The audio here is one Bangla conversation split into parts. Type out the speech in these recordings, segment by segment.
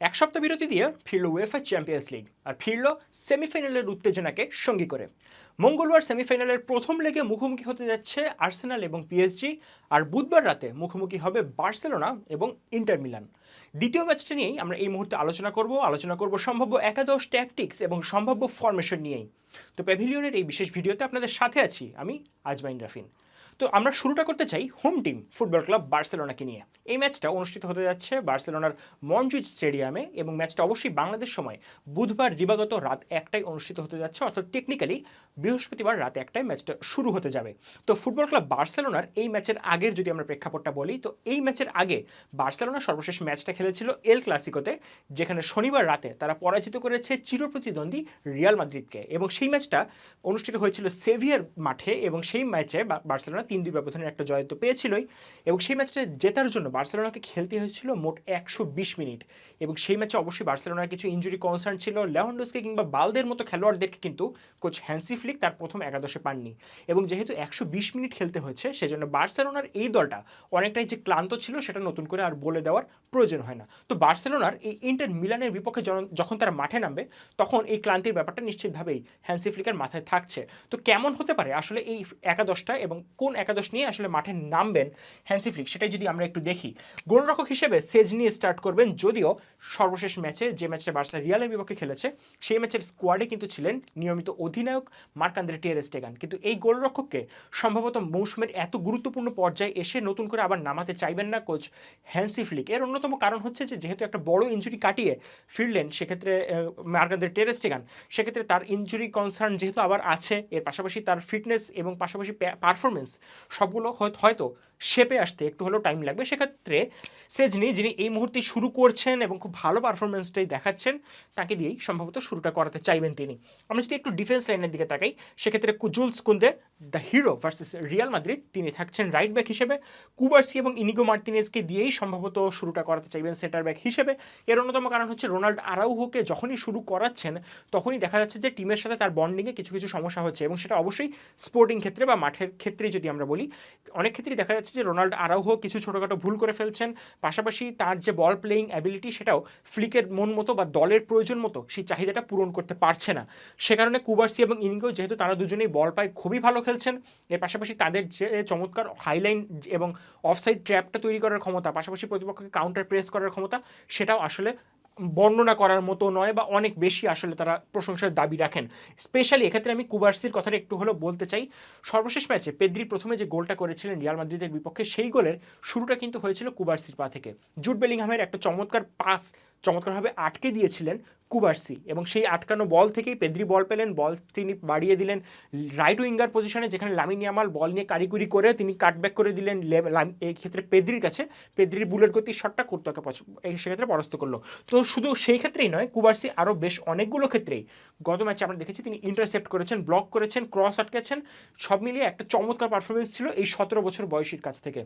এক সপ্তাহ বিরতি দিয়ে ফিরল উয়েফা চ্যাম্পিয়ন্স লিগ আর ফিরল সেমিফাইনালের উত্তেজনাকে সঙ্গী করে। মঙ্গলবার সেমিফাইনালের প্রথম লেগে মুখোমুখি হতে যাচ্ছে আর্সেনাল এবং পিএসজি আর বুধবার রাতে মুখোমুখি হবে বার্সেলোনা এবং ইন্টার মিলান। দ্বিতীয় ম্যাচটা নিয়েই আমরা এই মুহূর্তে আলোচনা করব। আলোচনা করব সম্ভাব্য একাদশ ট্যাকটিক্স এবং সম্ভাব্য ফরমেশন নিয়েই। তো প্যাভিলিয়নের এই বিশেষ ভিডিওতে আপনাদের সাথে আছি আমি আজমাইন রাফিন। তো আমরা শুরুটা করতে চাই হোম টিম ফুটবল ক্লাব বার্সেলোনাকে নিয়ে। এই ম্যাচটা অনুষ্ঠিত হতে যাচ্ছে বার্সেলোনার মনজুইচ স্টেডিয়ামে এবং ম্যাচটা অবশ্যই বাংলাদেশ সময় বুধবার দিবাগত রাত একটায় অনুষ্ঠিত হতে যাচ্ছে, অর্থাৎ টেকনিক্যালি বৃহস্পতিবার রাত একটায় ম্যাচটা শুরু হতে যাবে। তো ফুটবল ক্লাব বার্সেলোনার এই ম্যাচের আগের যদি আমরা প্রেক্ষাপটটা বলি, তো এই ম্যাচের আগে বার্সেলোনা সর্বশেষ ম্যাচটা খেলেছিল এল ক্লাসিকোতে যেখানে শনিবার রাতে তারা পরাজিত করেছে চিরপ্রতিদ্বন্দ্বী রিয়াল মাদ্রিদকে এবং সেই ম্যাচটা অনুষ্ঠিত হয়েছিল সেভিয়ার মাঠে এবং সেই ম্যাচে বার্সেলোনা তিন দুই ব্যবধানের একটা জয় তো পেয়েছিলই। এবং সেই ম্যাচটা জেতার জন্য বার্সেলোনাকে খেলতে হয়েছিল মোট একশো বিশ মিনিট। এবং সেই ম্যাচে অবশ্যই বার্সেলোনার কিছু ইঞ্জুরি কনসার্ন ছিল। লেভানডোসকে কিংবা বালদের মতো খেলোয়াড়দেরকে কিন্তু কোচ হ্যান্সি ফ্লিক তার প্রথম একাদশে পাননি। এবং যেহেতু একশো বিশ মিনিট খেলতে হয়েছে, সেজন্য বার্সেলোনার এই দলটা অনেকটাই যে ক্লান্ত ছিল, সেটা নতুন করে আর বলে দেওয়ার প্রয়োজন হয় না। তো বার্সেলোনার এই ইন্টার মিলানের বিপক্ষে যখন তারা মাঠে নামবে, তখন এই ক্লান্তির ব্যাপারটা নিশ্চিতভাবেই হ্যান্সি ফ্লিকের মাথায় থাকছে। তো কেমন হতে পারে আসলে এই একাদশটা এবং কোন একাদশ নিয়ে আসলে মাঠে নামবেন হ্যান্সি ফ্লিক সেটাই যদি আমরা একটু দেখি, গোলরক্ষক হিসেবে সেজ নিয়ে স্টার্ট করবেন যদিও সর্বশেষ ম্যাচে যে ম্যাচটা বার্সা রিয়ালের বিপক্ষে খেলেছে, সেই ম্যাচের স্কোয়াডে কিন্তু ছিলেন নিয়মিত অধিনায়ক মার্ক আন্দ্রে টিয়ারেস্টেগান কিন্তু এই গোলরক্ষককে সম্ভবত মৌসুমের এত গুরুত্বপূর্ণ পর্যায়ে এসে নতুন করে আবার নামাতে চাইবেন না কোচ হ্যান্সি ফ্লিক এর অন্যতম কারণ হচ্ছে যে, যেহেতু একটা বড় ইঞ্জুরি কাটিয়ে ফিরলেন সেক্ষেত্রে মার্ক আন্দ্রে টেরেস্টেগান, সেক্ষেত্রে তার ইঞ্জুরি কনসার্ন যেহেতু আবার আছে, এর পাশাপাশি তার ফিটনেস এবং পাশাপাশি পারফরমেন্স সবগুলো হয়তো- শেপে আসতে একটু হলেও টাইম লাগবে। সেক্ষেত্রে সেজনি যিনি এই মুহূর্তে শুরু করছেন এবং খুব ভালো পারফরমেন্সটাই দেখাচ্ছেন, তাকে দিয়েই সম্ভবত শুরুটা করাতে চাইবেন তিনি। আমরা যদি একটু ডিফেন্স লাইনের দিকে তাকাই, সেক্ষেত্রে Jules Kounde the hero versus Real Madrid তিনি থাকছেন রাইট ব্যাক হিসেবে। কুবার্সি এবং ইনিগো মার্তিনেজকে দিয়েই সম্ভবত শুরুটা করাতে চাইবেন সেন্টার ব্যাক হিসেবে। এর অন্যতম কারণ হচ্ছে রোনাল্ড আরাউহোকে যখনই শুরু করাচ্ছেন, তখনই দেখা যাচ্ছে যে টিমের সাথে তার বন্ডিংয়ে কিছু কিছু সমস্যা হচ্ছে এবং সেটা অবশ্যই স্পোর্টিং ক্ষেত্রে বা মাঠের ক্ষেত্রে যদি আমরা বলি, অনেক ক্ষেত্রেই দেখা যাচ্ছে যে রোনাল্ড আরাউহো কিছু ছোটোখাটো ভুল করে ফেলছেন, পাশাপাশি তার যে বল প্লেয়িং অ্যাবিলিটি সেটাও ফ্লিকের মন মতো বা দলের প্রয়োজন মতো সেই চাহিদাটা পূরণ করতে পারছে না। সে কারণে কুবার্সি এবং ইনিগো যেহেতু তারা দুজনেই বল পায়, খুবই ভালো খেলছেন। এর পাশাপাশি তাদের যে চমৎকার হাইলাইন এবং অফসাইড ট্র্যাপটা তৈরি করার ক্ষমতা, পাশাপাশি প্রতিপক্ষকে কাউন্টার প্রেস করার ক্ষমতা, সেটাও আসলে বর্ণনা করার মতো নয় বা অনেক বেশি আসলে তারা প্রশংসার দাবি রাখেন। স্পেশালি এক্ষেত্রে আমি কুবার্সির কথাটা একটু হলেও বলতে চাই। সর্বশেষ ম্যাচে পেদ্রি প্রথমে যে গোলটা করেছিলেন রিয়াল মাদ্রিদের বিপক্ষে, সেই গোলের শুরুটা কিন্তু হয়েছিল কুবার্সির পা থেকে। জুট বেলিংহামের একটা চমৎকার পাস চমৎকারভাবে আটকে দিয়েছিলেন কুবার্সি এবং সেই আটকানো বল থেকেই পেদ্রি বল পেলেন, বল তিনি বাড়িয়ে দিলেন রাইট উইঙ্গার পজিশনে যেখানে লামিন ইয়ামাল বল নিয়ে কারিকুরি করে তিনি কাটব্যাক করে দিলেন এই ক্ষেত্রে পেদ্রির কাছে। পেদ্রির বুলেট গতির শটটা করতে সেক্ষেত্রে পরাস্ত করল। তো শুধু সেই ক্ষেত্রেই নয়, কুবার্সি আরও বেশ অনেকগুলো ক্ষেত্রেই গত ম্যাচে আমরা দেখেছি তিনি ইন্টারসেপ্ট করেছেন ব্লক করেছেন ক্রস আটকেছেন, সব মিলিয়ে একটা চমৎকার পারফরমেন্স ছিল এই সতেরো বছর বয়সীর কাছ থেকে।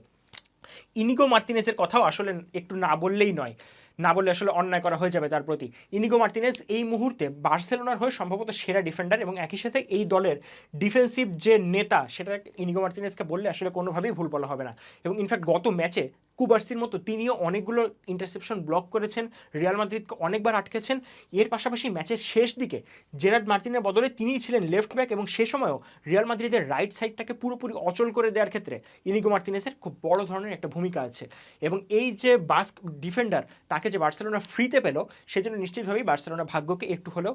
ইনিগো মার্তিনেসের কথাও আসলে একটু না বললেই নয়। না বললে আসলে অন্যায় করা হয়ে যাবে তার প্রতি। ইনিগো মার্তিনেস এই মুহূর্তে বার্সেলোনার হয়ে সম্ভবত সেরা ডিফেন্ডার এবং একই সাথে এই দলের ডিফেন্সিভ যে নেতা, সেটা ইনিগো মার্তিনেসকে বললে আসলে কোনোভাবেই ভুল বলা হবে না। এবং ইনফ্যাক্ট গত ম্যাচে কুবার্সির মতো তিনিও অনেকগুলো ইন্টারসেপশন ব্লক করেছেন, রিয়াল মাদ্রিদকে অনেকবার আটকেছেন। এর পাশাপাশি ম্যাচের শেষ দিকে জেরার্ড মার্তিনের বদলে তিনিই ছিলেন লেফট ব্যাক এবং সে সময়ও রিয়াল মাদ্রিদের রাইট সাইডটাকে পুরোপুরি অচল করে দেওয়ার ক্ষেত্রে ইনিগো মার্তিনেসের খুব বড় ধরনের একটা ভূমিকা আছে। এবং এই যে বাস্ক ডিফেন্ডার তাকে যে বার্সেলোনা ফ্রিতে পেল সেজন্য নিশ্চিতভাবেই বার্সেলোনা ভাগ্যকে একটু হলেও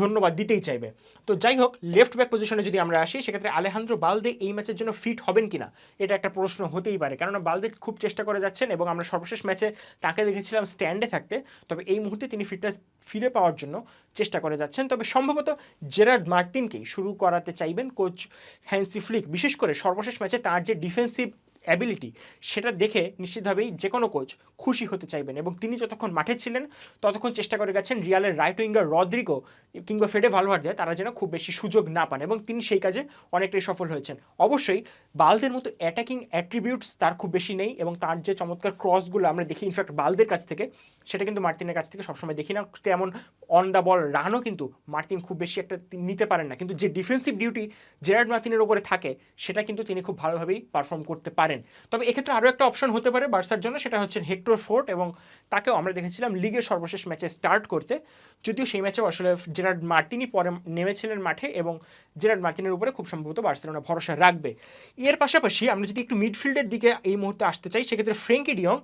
ধন্যবাদ দিতেই চাইবে। তো যাই হোক লেফট ব্যাক পজিশনে যদি আমরা আসি, সেক্ষেত্রে আলেহান্দ্রো বালদে এই ম্যাচের জন্য ফিট হবেন কিনা, এটা একটা প্রশ্ন হতেই পারে। কেননা বালদে খুব চেষ্টা করে যাচ্ছেন এবং আমরা সর্বশেষ ম্যাচে তাকে দেখেছিলাম স্ট্যান্ডে থাকতে। তবে এই মুহূর্তে তিনি ফিটনেস ফিরে পাওয়ার জন্য চেষ্টা করে যাচ্ছেন। তবে সম্ভবত জেরার্ড মার্টিনকেই শুরু করাতে চাইবেন কোচ হ্যান্সি ফ্লিক। বিশেষ করে সর্বশেষ ম্যাচে তার যে ডিফেন্সিভ অ্যাবিলিটি সেটা দেখে নিশ্চিতভাবেই যে কোনো কোচ খুশি হতে চাইবেন এবং তিনি যতক্ষণ মাঠে ছিলেন, ততক্ষণ চেষ্টা করে গেছেন রিয়ালের রাইট উইঙ্গার রদ্রিগো কিংবা ফেডে ভালভার্দে তারা যেন খুব বেশি সুযোগ না পান এবং তিনি সেই কাজে অনেকটাই সফল হয়েছেন। অবশ্যই বালদের মতো অ্যাটাকিং অ্যাট্রিবিউটস তার খুব বেশি নেই এবং তার যে চমৎকার ক্রসগুলো আমরা দেখি ইনফ্যাক্ট বালদের কাছ থেকে, সেটা কিন্তু মার্টিনের কাছ থেকে সবসময় দেখি না। তেমন অন দ্য বল রানও কিন্তু মার্টিন খুব বেশি একটা নিতে পারেন না। কিন্তু যে ডিফেন্সিভ ডিউটি জেরার্ড মার্টিনের ওপরে থাকে, সেটা কিন্তু তিনি খুব ভালোভাবেই পারফর্ম করতে পারেন। পারেন। তবে এক্ষেত্রে আরও একটা অপশন হতে পারে বার্সার জন্য, সেটা হচ্ছে হেক্টর ফোর্ট এবং তাকেও আমরা দেখেছিলাম লিগের সর্বশেষ ম্যাচে স্টার্ট করতে। যদিও সেই ম্যাচে আসলে জেরার্ড মার্টিনই পরে নেমেছিলেন মাঠে এবং জেরার্ড মার্টিনের উপরে খুব সম্ভবত বার্সেলোনা ভরসা রাখবে। এর পাশাপাশি আমরা যদি একটু মিডফিল্ডের দিকে এই মুহূর্তে আসতে চাই, সেক্ষেত্রে ফ্রেঙ্কি ডিয়ং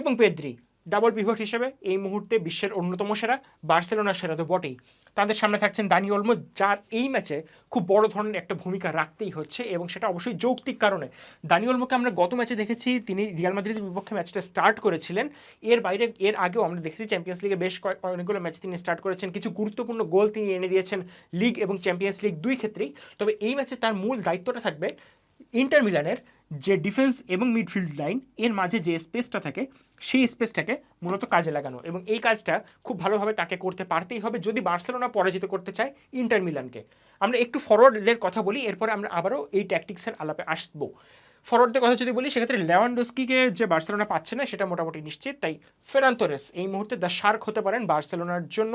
এবং পেদ্রি। ডাবল পিভট হিসেবে এই মুহূর্তে বিশ্বের অন্যতম সেরা, বার্সেলোনার সেরা তো বটেই। তাদের সামনে থাকছেন দানি অলমো যার এই ম্যাচে খুব বড় ধরনের একটা ভূমিকা রাখতেই হচ্ছে এবং সেটা অবশ্যই যৌক্তিক কারণে। দানি অলমোকে আমরা গত ম্যাচে দেখেছি, তিনি রিয়াল মাদ্রিদের বিপক্ষে ম্যাচটা স্টার্ট করেছিলেন। এর বাইরে, এর আগেও আমরা দেখেছি চ্যাম্পিয়ন্স লিগে বেশ কয়েক অনেকগুলো ম্যাচ তিনি স্টার্ট করেছেন। কিছু গুরুত্বপূর্ণ গোল তিনি এনে দিয়েছেন লিগ এবং চ্যাম্পিয়ন্স লিগ দুই ক্ষেত্রেই। তবে এই ম্যাচে তার মূল দায়িত্বটা থাকবে ইন্টার মিলানের যে ডিফেন্স এবং মিডফিল্ড লাইন, এর মাঝে যে স্পেসটা থাকে, সেই স্পেসটাকে মূলত কাজে লাগানো। এবং এই কাজটা খুব ভালোভাবে তাকে করতে পারতেই হবে যদি বার্সেলোনা পরাজিত করতে চায় ইন্টার মিলানকে। আমরা একটু ফরওয়ার্ডদের কথা বলি, এরপরে আমরা আবারও এই ট্যাকটিক্সের আলাপে আসব। ফরওয়ার্ডদের কথা যদি বলি, সেক্ষেত্রে লেওয়ান্ডোস্কিকে যে বার্সেলোনা পাচ্ছে না, সেটা মোটামুটি নিশ্চিত। তাই ফেরান্তোরেস এই মুহূর্তে দ্য শার্ক হতে পারেন বার্সেলোনার জন্য।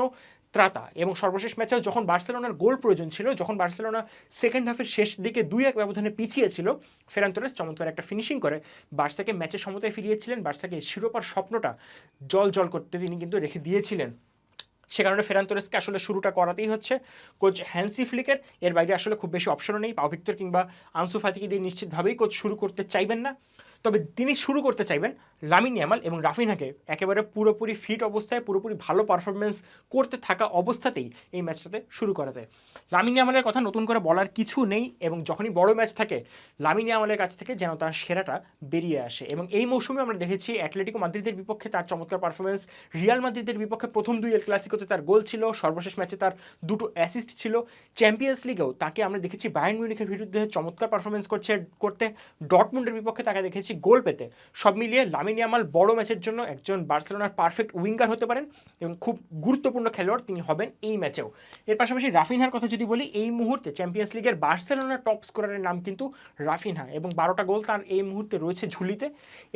ত্রাতা। এবং সর্বশেষ ম্যাচেও যখন বার্সেলোনার গোল প্রয়োজন ছিল, যখন বার্সেলোনা সেকেন্ড হাফের শেষ দিকে দুই এক ব্যবধানে পিছিয়ে ছিল ফেরান্তোরেস চমৎকার একটা ফিনিশিং করে। বার্সাকে ম্যাচের সমতায় ফিরিয়েছিলেন, বার্সাকে শিরোপার স্বপ্নটা জল জল করতে তিনি কিন্তু রেখে দিয়েছিলেন। সে কারণে ফেরান তোরেসকে আসলে শুরুটা করাতেই হচ্ছে। কোচ হ্যান্সি ফ্লিকের, এর বাইরে আসলে খুব বেশি অপশনও নেই। পাও ভিক্টর কিংবা আনসু ফাতিকে দিয়ে নিশ্চিতভাবেই কোচ শুরু করতে চাইবেন না। তবে তিনি শুরু করতে চাইবেন লামিন ইয়ামাল এবং রাফিনাকে একেবারে পুরোপুরি ফিট অবস্থায়, পুরোপুরি ভালো পারফরমেন্স করতে থাকা অবস্থাতেই এই ম্যাচটাতে শুরু করাতে লামিন ইয়ামালের কথা নতুন করে বলার কিছু নেই এবং যখনই বড় ম্যাচ থাকে, লামিন ইয়ামালের কাছ থেকে যেন তার সেরাটা বেরিয়ে আসে এবং এই মৌসুমে আমরা দেখেছি অ্যাটলেটিকো মাদ্রিদের বিপক্ষে তার চমৎকার পারফরমেন্স রিয়াল মাদ্রিদের বিপক্ষে প্রথম দুই এল ক্লাসিকোতে তার গোল ছিল, সর্বশেষ ম্যাচে তার দুটো অ্যাসিস্ট ছিল। চ্যাম্পিয়ন্স লিগেও তাকে আমরা দেখেছি বায়ার্ন মিউনিখের বিরুদ্ধে চমৎকার পারফরমেন্স করছে, করতে। ডটমুন্ডের বিপক্ষে তাকে দেখেছি গোল পেতে। সব মিলিয়ে লামিন ইয়ামাল বড় ম্যাচের জন্য একজন বার্সেলোনার পারফেক্ট উইঙ্গার হতে পারেন এবং খুব গুরুত্বপূর্ণ খেলোয়াড় তিনি হবেন এই ম্যাচেও। এর পাশাপাশি রাফিনহার কথা যদি বলি, এই মুহূর্তে চ্যাম্পিয়ন্স লিগের বার্সেলোনার টপ স্কোরারের নাম কিন্তু রাফিনহা এবং বারোটা গোল তার এই মুহূর্তে রয়েছে ঝুলিতে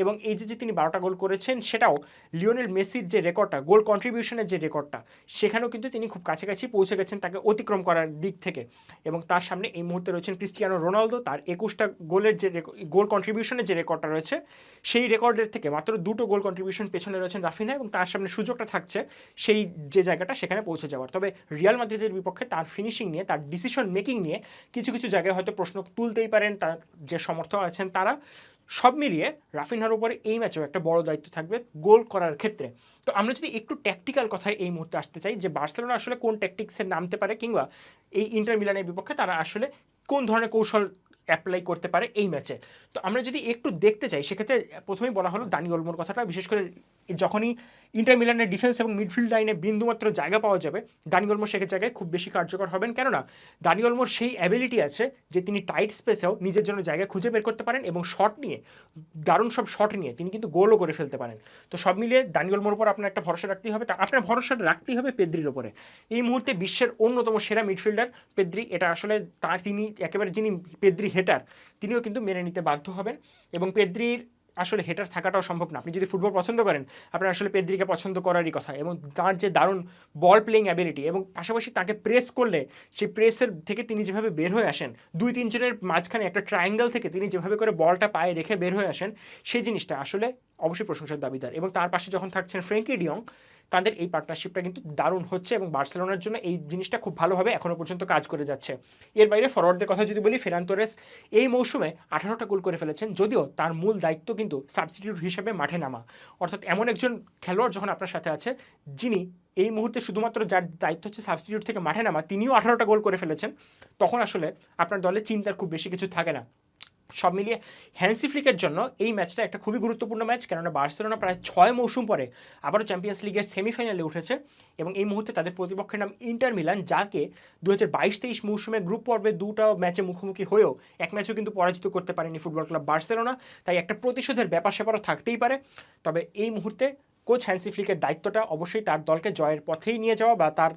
এবং এই যে যে তিনি বারোটা গোল করেছেন সেটাও লিওনেল মেসির যে রেকর্ডটা, গোল কন্ট্রিবিউশনের যে রেকর্ডটা, সেখানেও কিন্তু তিনি খুব কাছাকাছি পৌঁছে গেছেন তাকে অতিক্রম করার দিক থেকে এবং তার সামনে এই মুহূর্তে রয়েছেন ক্রিস্টিয়ানো রোনালদো, তার একুশটা গোলের যে গোল কন্ট্রিবিউশনের যে রেকর্ডটা রয়েছে। সেই রেকর্ডের থেকে মাত্র দুটো গোল কন্ট্রিবিউশন পেছনে রয়েছেন রাফিনা এবং তার সামনে সুযোগটা থাকছে সেই যে জায়গাটা সেখানে পৌঁছে যাওয়ার। তবে রিয়াল মাদ্রিদের বিপক্ষে তার ফিনিশিং নিয়ে, তার ডিসিশন মেকিং নিয়ে কিছু কিছু জায়গায় হয়তো প্রশ্ন তুলতেই পারেন তার যে সমর্থক আছেন তারা। সব মিলিয়ে রাফিনহার উপরে এই ম্যাচেও একটা বড় দায়িত্ব থাকবে গোল করার ক্ষেত্রে। তো আমরা যদি একটু ট্যাকটিক্যাল কথায় এই মুহূর্তে আসতে চাই যে বার্সেলোনা আসলে কোন ট্যাকটিক্সে নামতে পারে কিংবা এই ইন্টার মিলানের বিপক্ষে তারা আসলে কোন ধরনের কৌশল অ্যাপ্লাই করতে পারে এই ম্যাচে তো আমরা যদি একটু দেখতে চাই, সেক্ষেত্রে প্রথমেই বলা হলো দানি অলমোর কথাটা, বিশেষ করে যখনই ইন্টার মিলানের ডিফেন্স এবং মিডফিল্ড লাইনে বিন্দুমাত্র জায়গা পাওয়া যাবে, দানি অলমোর সেক্ষেত্রে জায়গায় খুব বেশি কার্যকর হবেন। কেননা, দানি অলমোর সেই অ্যাবিলিটি আছে যে তিনি টাইট স্পেসেও নিজের জন্য জায়গা খুঁজে বের করতে পারেন এবং শট নিয়ে, দারুণ সব শট নিয়ে তিনি কিন্তু গোলও করে ফেলতে পারেন। তো সব মিলিয়ে দানি অলমোর উপর আপনার একটা ভরসা রাখতেই হবে। আপনার ভরসা রাখতেই হবে পেদ্রির ওপরে এই মুহূর্তে বিশ্বের অন্যতম সেরা মিডফিল্ডার পেদ্রি, এটা আসলে তার তিনি একেবারে যিনি পেদ্রি হেটার, তিনিও কিন্তু মেনে নিতে বাধ্য হবেন এবং পেদ্রির আসলে হেটার থাকাটাও সম্ভব না। আপনি যদি ফুটবল পছন্দ করেন, আপনার আসলে পেদ্রিকে পছন্দ করারই কথা এবং তার যে দারুণ বল প্লেইং অ্যাবিলিটি এবং পাশাপাশি তাকে প্রেস করলে, সেই প্রেসের থেকে তিনি যেভাবে বের হয়ে আসেন, দুই তিনজনের মাঝখানে একটা ট্রায়াঙ্গেল থেকে তিনি যেভাবে করে বলটা পায়ে রেখে বের হয়ে আসেন, সেই জিনিসটা আসলে অবশ্যই প্রশংসার দাবিদার। এবং তার পাশে যখন থাকছেন ফ্রেঙ্কি ডিয়ং, তাদের এই পার্টনারশিপটা কিন্তু দারুণ হচ্ছে এবং বার্সেলোনার জন্য এই জিনিসটা খুব ভালোভাবে এখনও পর্যন্ত কাজ করে যাচ্ছে। এর বাইরে ফরওয়ার্ডদের কথা যদি বলি, ফেরান তোরেস এই মৌসুমে আঠারোটা গোল করে ফেলেছেন, যদিও তার মূল দায়িত্ব কিন্তু সাবস্টিটিউট হিসেবে মাঠে নামা। অর্থাৎ এমন একজন খেলোয়াড় যখন আপনার সাথে আছে, যিনি এই মুহূর্তে শুধুমাত্র যার দায়িত্ব হচ্ছে সাবস্টিটিউট থেকে মাঠে নামা, তিনিও আঠারোটা গোল করে ফেলেছেন, তখন আসলে আপনার দলে চিন্তার খুব বেশি কিছু থাকে না। সব মিলিয়ে হ্যান্সি ফ্লিকের জন্য এই ম্যাচটা একটা খুবই গুরুত্বপূর্ণ ম্যাচ, কেননা বার্সেলোনা প্রায় ছয় মৌসুম পরে আবারও চ্যাম্পিয়ন্স লিগের সেমিফাইনালে উঠেছে এবং এই মুহূর্তে তাদের প্রতিপক্ষের নাম ইন্টার মিলান যাকে দু হাজার বাইশ তেইশ মৌসুমে গ্রুপ পর্বে দুটো ম্যাচে মুখোমুখি হয়েও এক ম্যাচও কিন্তু পরাজিত করতে পারেনি ফুটবল ক্লাব বার্সেলোনা, তাই একটা প্রতিশোধের ব্যাপার স্যাপারও থাকতেই পারে। তবে এই মুহূর্তে কোচ হ্যান্সি ফ্লিকের দায়িত্বটা অবশ্যই তার দলকে জয়ের পথেই নিয়ে যাওয়া বা তার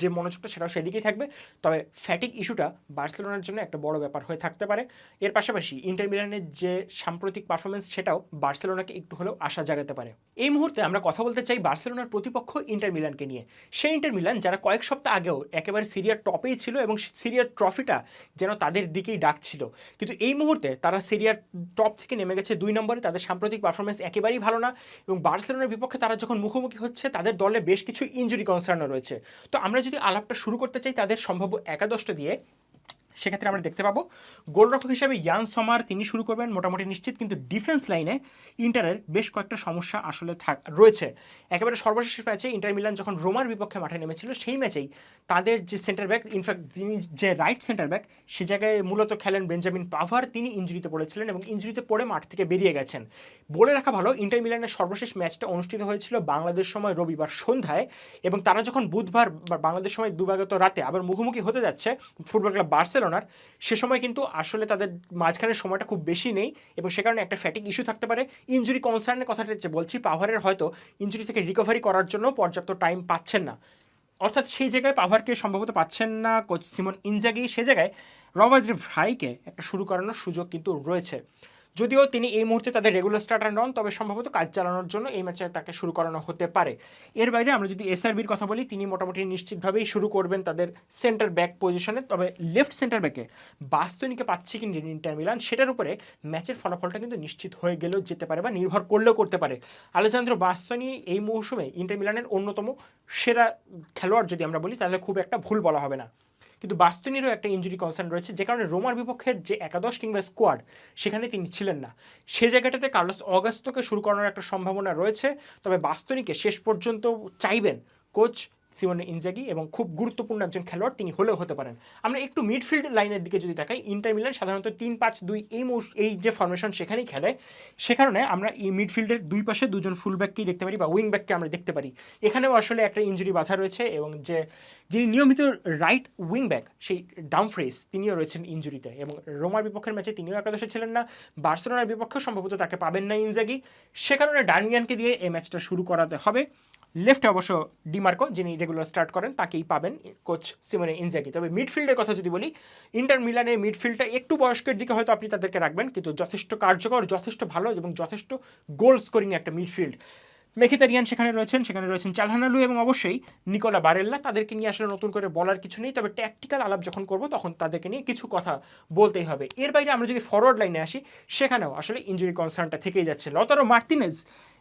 যে মনোযোগটা সেটাও সেদিকেই থাকবে। তবে ফ্যাটিক ইস্যুটা বার্সেলোনার জন্য একটা বড় ব্যাপার হয়ে থাকতে পারে। এর পাশাপাশি ইন্টার মিলানের যে সাম্প্রতিক পারফরমেন্স সেটাও বার্সেলোনাকে একটু হলেও আশা জাগাতে পারে। এই মুহূর্তে আমরা কথা বলতে চাই বার্সেলোনার প্রতিপক্ষ ইন্টার মিলানকে নিয়ে। সেই ইন্টার মিলান যারা কয়েক সপ্তাহ আগেও একেবারে সিরিয়ার টপেই ছিল এবং সিরিয়ার ট্রফিটা যেন তাদের দিকেই ডাকছিল। কিন্তু এই মুহূর্তে তারা সিরিয়ার টপ থেকে নেমে গেছে দুই নম্বরে। তাদের সাম্প্রতিক পারফরমেন্স একেবারেই ভালো না এবং বার্সেলোনার বিপক্ষে তারা যখন মুখোমুখি হচ্ছে, তাদের দলে বেশ কিছু ইঞ্জুরি কনসার্নও রয়েছে। তো আমরা যদি আলাপটা শুরু করতে চাই তাদের সম্ভাব্য একাদশটা দিয়ে সেক্ষেত্রে আমরা দেখতে পাবো, গোলরক্ষক হিসেবে ইয়ান সমার তিনি শুরু করবেন মোটামুটি নিশ্চিত, কিন্তু ডিফেন্স লাইনে ইন্টারের বেশ কয়েকটা সমস্যা আসলে থাক, রয়েছে। একেবারে সর্বশেষ ম্যাচে ইন্টার মিলান যখন রোমার বিপক্ষে মাঠে নেমেছিল, সেই ম্যাচেই তাদের যে সেন্টার ব্যাক ইনফ্যাক্ট তিনি যে রাইট সেন্টার ব্যাক সে জায়গায় মূলত খেলেন বেঞ্জামিন পাভার, তিনি ইঞ্জুরিতে পড়েছিলেন এবং ইঞ্জুরিতে পড়ে মাঠ থেকে বেরিয়ে গেছেন। বলে রাখা ভালো, ইন্টার মিলানের সর্বশেষ ম্যাচটা অনুষ্ঠিত হয়েছিল বাংলাদেশ সময় রবিবার সন্ধ্যায় এবং তারা যখন বুধবার বাংলাদেশ সময় দুবাগত রাতে আবার মুখোমুখি হতে যাচ্ছে, ফুটবল ক্লাব বার্সেলোনার সে সময় কিন্তু আসলে তাদের মাঝখানের সময়টা খুব বেশি নেই এবং সে কারণে একটা ফ্যাটিক ইস্যু থাকতে পারে। ইঞ্জুরি কনসার্নের কথাটা যে বলছি পাওয়ারের হয়তো ইঞ্জুরি থেকে রিকভারি করার জন্য পর্যাপ্ত টাইম পাচ্ছেন না। অর্থাৎ সেই জায়গায় পাভারকে সম্ভবত পাচ্ছেন না কোচ সিমন ইনজাগি সে জায়গায় রবার্ট ভাইকে একটা শুরু করানোর সুযোগ কিন্তু রয়েছে। যদিও তিনি এই মুহূর্তে তাদের রেগুলার স্টার্টার নন, তবে সম্ভবত কাজ চালানোর জন্য এই ম্যাচে তাকে শুরু করানো হতে পারে। এর বাইরে আমরা যদি এসআরবির কথা বলি, তিনি মোটামুটি নিশ্চিতভাবেই শুরু করবেন তাদের সেন্টার ব্যাক পজিশনে তবে লেফট সেন্টার ব্যাকে বাস্তনিকে পাচ্ছে কি ইন্টার মিলান। সেটার উপরে ম্যাচের ফলাফলটা কিন্তু নিশ্চিত হয়ে গেলেও যেতে পারে বা নির্ভর করলেও করতে পারে। আলেজান্দ্র বাস্তনি এই মৌসুমে ইন্টার মিলানের অন্যতম সেরা খেলোয়াড় যদি আমরা বলি, তাহলে খুব একটা ভুল বলা হবে না। কিন্তু বাস্তুনিরও একটা ইঞ্জুরি কনসার্ন রয়েছে, যে কারণে রোমার বিপক্ষের যে একাদশ কিংবা স্কোয়াড সেখানে তিনি ছিলেন না। সে জায়গাটাতে কার্লোস অগাস্তকে শুরু করানোর একটা সম্ভাবনা রয়েছে, তবে বাস্তুনিকে শেষ পর্যন্ত চাইবেন কোচ সিমনে ইনজাগি এবং খুব গুরুত্বপূর্ণ একজন খেলোয়াড় তিনি হলেও হতে পারেন। আমরা একটু মিডফিল্ড লাইনের দিকে যদি তাকাই, ইন্টার মিলান সাধারণত তিন, পাঁচ, দুই এই মৌস, এই যে ফরমেশন সেখানেই খেলে। সে কারণে আমরা এই মিডফিল্ডের দুই পাশে দুজন ফুল ব্যাককেই দেখতে পারি বা উইং ব্যাককে আমরা দেখতে পারি। এখানেও আসলে একটা ইঞ্জুরি বাধা রয়েছে এবং যে, যিনি নিয়মিত রাইট উইং ব্যাক সেই ডাউনফ্রেস তিনিও রয়েছেন ইঞ্জুরিতে এবং রোমার বিপক্ষের ম্যাচে তিনিও একাদশে ছিলেন না। বার্সেলোনার বিপক্ষে সম্ভবত তাকে পাবেন না ইনজাগি। সে কারণে ডার্মিয়ানকে দিয়ে এই ম্যাচটা শুরু করাতে হবে। লেফটে অবশ্য ডিমার্কো, যিনি রেগুলার স্টার্ট করেন, তাকেই পাবেন কোচ সিমনে ইনজাকি। তবে মিডফিল্ডের কথা যদি বলি, ইন্টার মিলানের মিডফিল্ডটা একটু বয়স্কের দিকে হয়তো আপনি তাদেরকে রাখবেন, কিন্তু যথেষ্ট কার্যকর, যথেষ্ট ভালো এবং যথেষ্ট গোল স্কোরিং একটা মিডফিল্ড মেখিতারিয়ান সেখানে রয়েছেন সেখানে রয়েছেন চালহানালু এবং অবশ্যই নিকোলা বারেল্লা। তাদেরকে নিয়ে আসলে নতুন করে বলার কিছু নেই, তবে ট্যাকটিক্যাল আলাপ যখন করব, তখন তাদেরকে নিয়ে কিছু কথা বলতেই হবে। এর বাইরে আমরা যদি ফরওয়ার্ড লাইনে আসি, সেখানেও আসলে ইঞ্জুরি কনসার্নটা থেকেই যাচ্ছে। লতারো মার্তিনেজ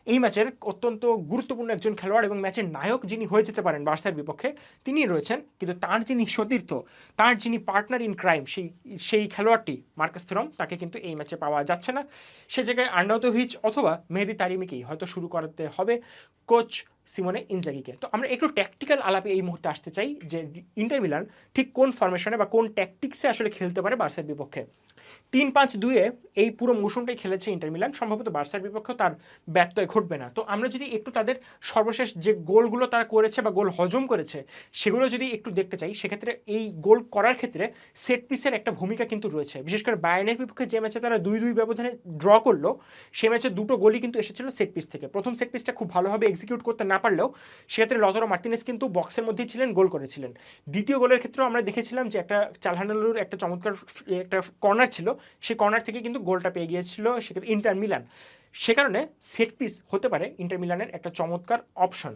এই ম্যাচের অত্যন্ত গুরুত্বপূর্ণ একজন খেলোয়াড় এবং ম্যাচের নায়ক যিনি হয়ে যেতে পারেন বার্সার বিপক্ষে তিনি রয়েছেন কিন্তু তার যিনি সতীর্থ, তার যিনি পার্টনার ইন ক্রাইম সেই সেই খেলোয়াড়টি মার্কাস থেরম, তাকে কিন্তু এই ম্যাচে পাওয়া যাচ্ছে না। সে জায়গায় আর্নাউতোভিচ অথবা মেহেদি তারিমিকেই হয়তো শুরু করাতে হবে কোচ সিমনে ইনজাগিকে। তো আমরা একটু ট্যাকটিক্যাল আলাপে এই মুহূর্তে আসতে চাই যে ইন্টার মিলান ঠিক কোন ফরমেশনে বা কোন ট্যাকটিক্সে আসলে খেলতে পারে বার্সার বিপক্ষে। তিন পাঁচ দুয়ে এই পুরো মৌসুমটাই খেলেছে ইন্টার মিলান। সম্ভবত বার্সার বিপক্ষেও তার ব্যত্যয় ঘটবে না। তো আমরা যদি একটু তাদের সর্বশেষ যে গোলগুলো তারা করেছে বা গোল হজম করেছে, সেগুলো যদি একটু দেখতে চাই, সেক্ষেত্রে এই গোল করার ক্ষেত্রে সেট পিসের একটা ভূমিকা কিন্তু রয়েছে। বিশেষ করে বায়ানের বিপক্ষে যে ম্যাচে তারা দুই দুই ব্যবধানে ড্র করল, সে ম্যাচে দুটো গোলই কিন্তু এসেছিল সেট পিস থেকে। প্রথম সেট পিসটা খুব ভালোভাবে এক্সিকিউট করতে না পারলেও, সেক্ষেত্রে লতরো মার্টিনেস কিন্তু বক্সের মধ্যেই ছিলেন, গোল করেছিলেন। দ্বিতীয় গোলের ক্ষেত্রেও আমরা দেখেছিলাম যে একটা চালহানালুর একটা চমৎকার একটা কর্নার ছিল সেই কর্নার থেকে কিন্তু গোলটা পেয়ে গিয়েছিল সেক্ষেত্রে ইন্টার মিলান সে কারণে সেট পিস হতে পারে ইন্টার মিলানের একটা চমৎকার অপশন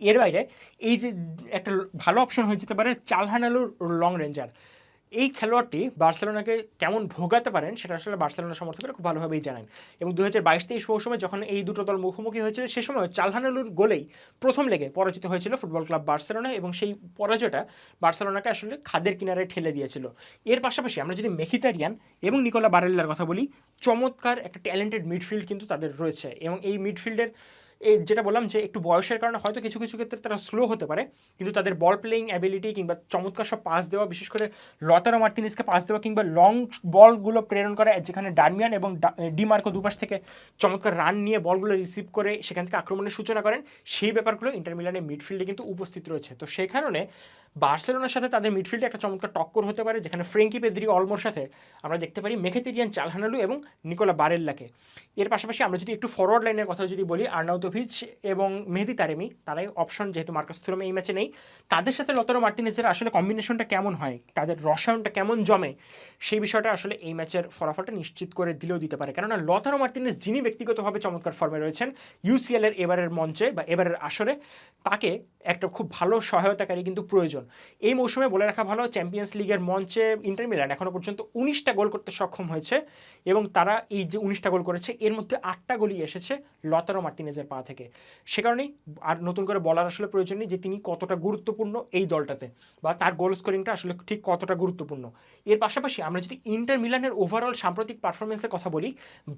এর বাইরে এই যে একটা ভালো অপশন হয়ে যেতে পারে চালহানালুর লং রেঞ্জার এই খেলোয়াড়টি বার্সেলোনাকে কেমন ভোগাতে পারেন সেটা আসলে বার্সেলোনা সমর্থকরা খুব ভালোভাবেই জানেন। এবং দু হাজার বাইশ তেইশ মৌসুমে যখন এই দুটো দল মুখোমুখি হয়েছিল, সে সময় চালহানালুর গোলেই প্রথম লেগে পরাজিত হয়েছিল ফুটবল ক্লাব বার্সেলোনা এবং সেই পরাজয়টা বার্সেলোনাকে আসলে খাদের কিনারে ঠেলে দিয়েছিল। এর পাশাপাশি আমরা যদি মেখিতারিয়ান এবং নিকোলা বারেল্লার কথা বলি, চমৎকার একটা ট্যালেন্টেড মিডফিল্ড কিন্তু তাদের রয়েছে এবং এই মিডফিল্ডের এই যেটা বললাম যে একটু বয়সের কারণে হয়তো কিছু কিছু ক্ষেত্রে তারা স্লো হতে পারে, কিন্তু তাদের বল প্লেয়িং অ্যাবিলিটি কিংবা চমৎকার সব পাস দেওয়া, বিশেষ করে লতারো মার্টিনিসকে পাস দেওয়া কিংবা লং বলগুলো প্রেরণ করা, যেখানে ডারমিয়ান এবং ডিমার্কো দুপাশ থেকে চমৎকার রান নিয়ে বলগুলো রিসিভ করে সেখান থেকে আক্রমণের সূচনা করেন, সেই ব্যাপারগুলো ইন্টার মিলানের মিডফিল্ডে কিন্তু উপস্থিত রয়েছে। তো সেই কারণে বার্সেলোনার সাথে তাদের মিডফিল্ডে একটা চমৎকার টক্কর হতে পারে, যেখানে ফ্রেঙ্কি পেদ্রি অলমোর সাথে আমরা দেখতে পারি মেখেতেরিয়ান, চালহানালু এবং নিকোলা বারেল্লাকে। এর পাশাপাশি আমরা যদি একটু ফরওয়ার্ড লাইনের কথা যদি বলি, আর্নাউতো ইব্রাহিমোভিচ এবং মেহেদি তারেমি, তারাই অপশন যেহেতু মার্কাস থুরম এই ম্যাচে নেই। তাদের সাথে লতারো মার্টিনেজের আসলে কম্বিনেশনটা কেমন হয়? তাদের রসায়নটা কেমন জমে? সেই বিষয়টা আসলে এই ম্যাচের ফলাফলটা নিশ্চিত করে দিলেও দিতে পারে। কেননা লতারো মার্টিনেজ যিনি ব্যক্তিগতভাবে চমৎকার ফর্মে রয়েছেন ইউসিএলের এবারের মঞ্চে বা এবারের আসরে, তাকে একটা খুব ভালো সহায়তাকারী কিন্তু প্রয়োজন। এই মৌসুমে বলে রাখা ভালো চ্যাম্পিয়ন্স লিগের মঞ্চে ইন্টার মিলান এখনও পর্যন্ত উনিশটা গোল করতে সক্ষম হয়েছে এবং তারা এই যে উনিশটা গোল করেছে, এর মধ্যে আটটা গোলই এসেছে লতারো মার্টিনেজের পা থেকে। সে কারণেই আর নতুন করে বলার আসলে প্রয়োজন নেই যে তিনি কতটা গুরুত্বপূর্ণ এই দলটাতে বা তার গোল স্কোরিংটা আসলে ঠিক কতটা গুরুত্বপূর্ণ। এর পাশাপাশি আমরা যদি ইন্টার মিলানের ওভারঅল সাম্প্রতিক পারফরমেন্সের কথা বলি,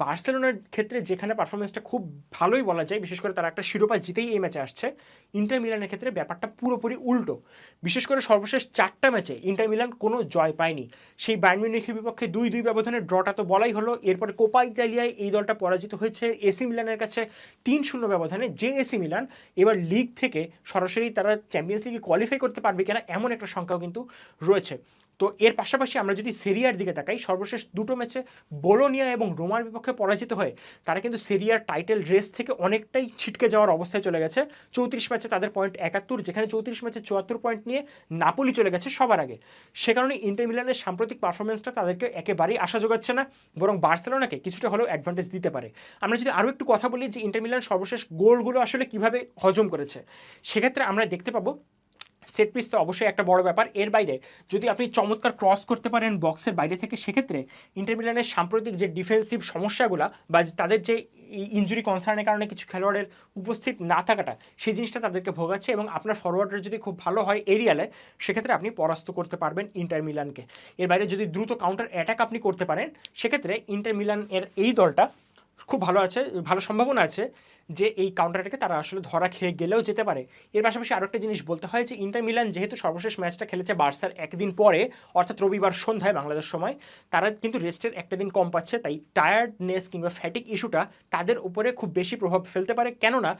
বার্সেলোনার ক্ষেত্রে যেখানে পারফরমেন্সটা খুব ভালোই বলা যায়, বিশেষ করে তারা একটা শিরোপা জিতেই এই ম্যাচে আসছে, ইন্টার মিলানের ক্ষেত্রে ব্যাপারটা পুরোপুরি উল্টো। বিশেষ করে সর্বশেষ চারটা ম্যাচে ইন্টার মিলান কোনো জয় পায়নি। সেই বায়ার্ন মিউনিখের বিপক্ষে দুই দুই ব্যবধানে ড্রটা তো বলাই হলো। এরপরে কোপা ইতালিয়ায় এই দলটা পরাজিত হয়েছে। এসি মিলানের কাছে তিন শূন্য ব্যবধানে যে এসি মিলান এবার লিগ থেকে সরাসরি তারা চ্যাম্পিয়ন্স লিগে কোয়ালিফাই করতে পারবে কিনা এমন একটা সংখ্যাও কিন্তু রয়েছে। তো এর পাশাপাশি আমরা যদি সেরিয়ার দিকে তাকাই, সর্বশেষ দুটো ম্যাচে বোলোনিয়া এবং রোমার বিপক্ষে পরাজিত হয়ে তারা কিন্তু সেরিয়ার টাইটেল রেস থেকে অনেকটাই ছিটকে যাওয়ার অবস্থায় চলে গেছে। চৌত্রিশ ম্যাচে তাদের পয়েন্ট একাত্তর, যেখানে চৌত্রিশ ম্যাচে চুয়াত্তর পয়েন্ট নিয়ে নাপোলি চলে গেছে সবার আগে। সে কারণে ইন্টার মিলানের সাম্প্রতিক পারফরমেন্সটা তাদেরকে একেবারেই আশা যোগাচ্ছে না, বরং বার্সেলোনাকে কিছুটা হলেও অ্যাডভান্টেজ দিতে পারে। আমরা যদি আরও একটু কথা বলি যে ইন্টার মিলান সর্বশেষ গোলগুলো আসলে কীভাবে হজম করেছে, সেক্ষেত্রে আমরা দেখতে পাবো সেট পিস তো অবশ্যই একটা বড় ব্যাপার। এর বাইরে যদি আপনি চমৎকার ক্রস করতে পারেন বক্সের বাইরে থেকে, সেক্ষেত্রে ইন্টার মিলানের সাম্প্রতিক যে ডিফেন্সিভ সমস্যাগুলো বা তাদের যে ইঞ্জুরি কনসার্নের কারণে কিছু খেলোয়াড়ের উপস্থিত না থাকাটা, সেই জিনিসটা তাদেরকে ভোগাচ্ছে এবং আপনার ফরওয়ার্ডের যদি খুব ভালো হয় এরিয়ালে সেক্ষেত্রে আপনি পরাস্ত করতে পারবেন ইন্টার মিলানকে এর বাইরে যদি দ্রুত কাউন্টার অ্যাটাক আপনি করতে পারেন, সেক্ষেত্রে ইন্টার মিলান এর এই দলটা খুব ভালো আছে, ভালো সম্ভাবনা আছে যে এই কাউন্টারটাকে তারা আসলে ধরা খেয়ে গেলেও যেতে পারে। এর পাশাপাশি আরও একটা জিনিস বলতে হয় যে ইন্টার মিলান যেহেতু সর্বশেষ ম্যাচটা খেলেছে বার্সার একদিন পরে, অর্থাৎ রবিবার সন্ধ্যায় বাংলাদেশ সময়, তারা কিন্তু রেস্টের একটা দিন কম পাচ্ছে, তাই টায়ার্ডনেস কিংবা ফ্যাটিক ইস্যুটা তাদের উপরে খুব বেশি প্রভাব ফেলতে পারে। কেননা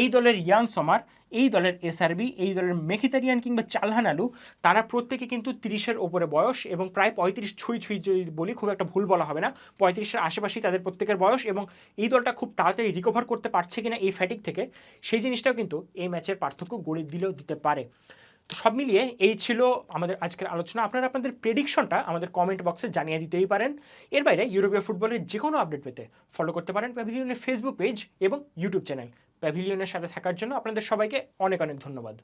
এই দলের ইয়ান সমার এই দলের এসআরবি, এই দলের মেখিতারিয়ান কিংবা চালহান আলু, তারা প্রত্যেকে কিন্তু তিরিশের ওপরে বয়স এবং প্রায় পঁয়ত্রিশ ছুঁই ছুঁই যদি বলি খুব একটা ভুল বলা হবে না। পঁয়ত্রিশের আশেপাশেই তাদের প্রত্যেকের বয়স এবং এই দলটা খুব তাড়াতাড়ি রিকভার করতে পারছে কিনা এই ফ্যাটিক থেকে, সেই জিনিসটাও কিন্তু এই ম্যাচের পার্থক্য গড়ে দিলেও দিতে পারে। তো সব মিলিয়ে এই ছিল আমাদের আজকের আলোচনা। আপনারা আপনাদের প্রেডিকশনটা আমাদের কমেন্ট বক্সে জানিয়ে দিতেই পারেন। এর বাইরে ইউরোপীয় ফুটবলের যে কোনো আপডেট পেতে ফলো করতে পারেন। বিভিন্ন ফেসবুক পেজ এবং ইউটিউব চ্যানেল প্যাভিলিয়নের সাথে থাকার জন্য আপনাদের সবাইকে অনেক অনেক ধন্যবাদ।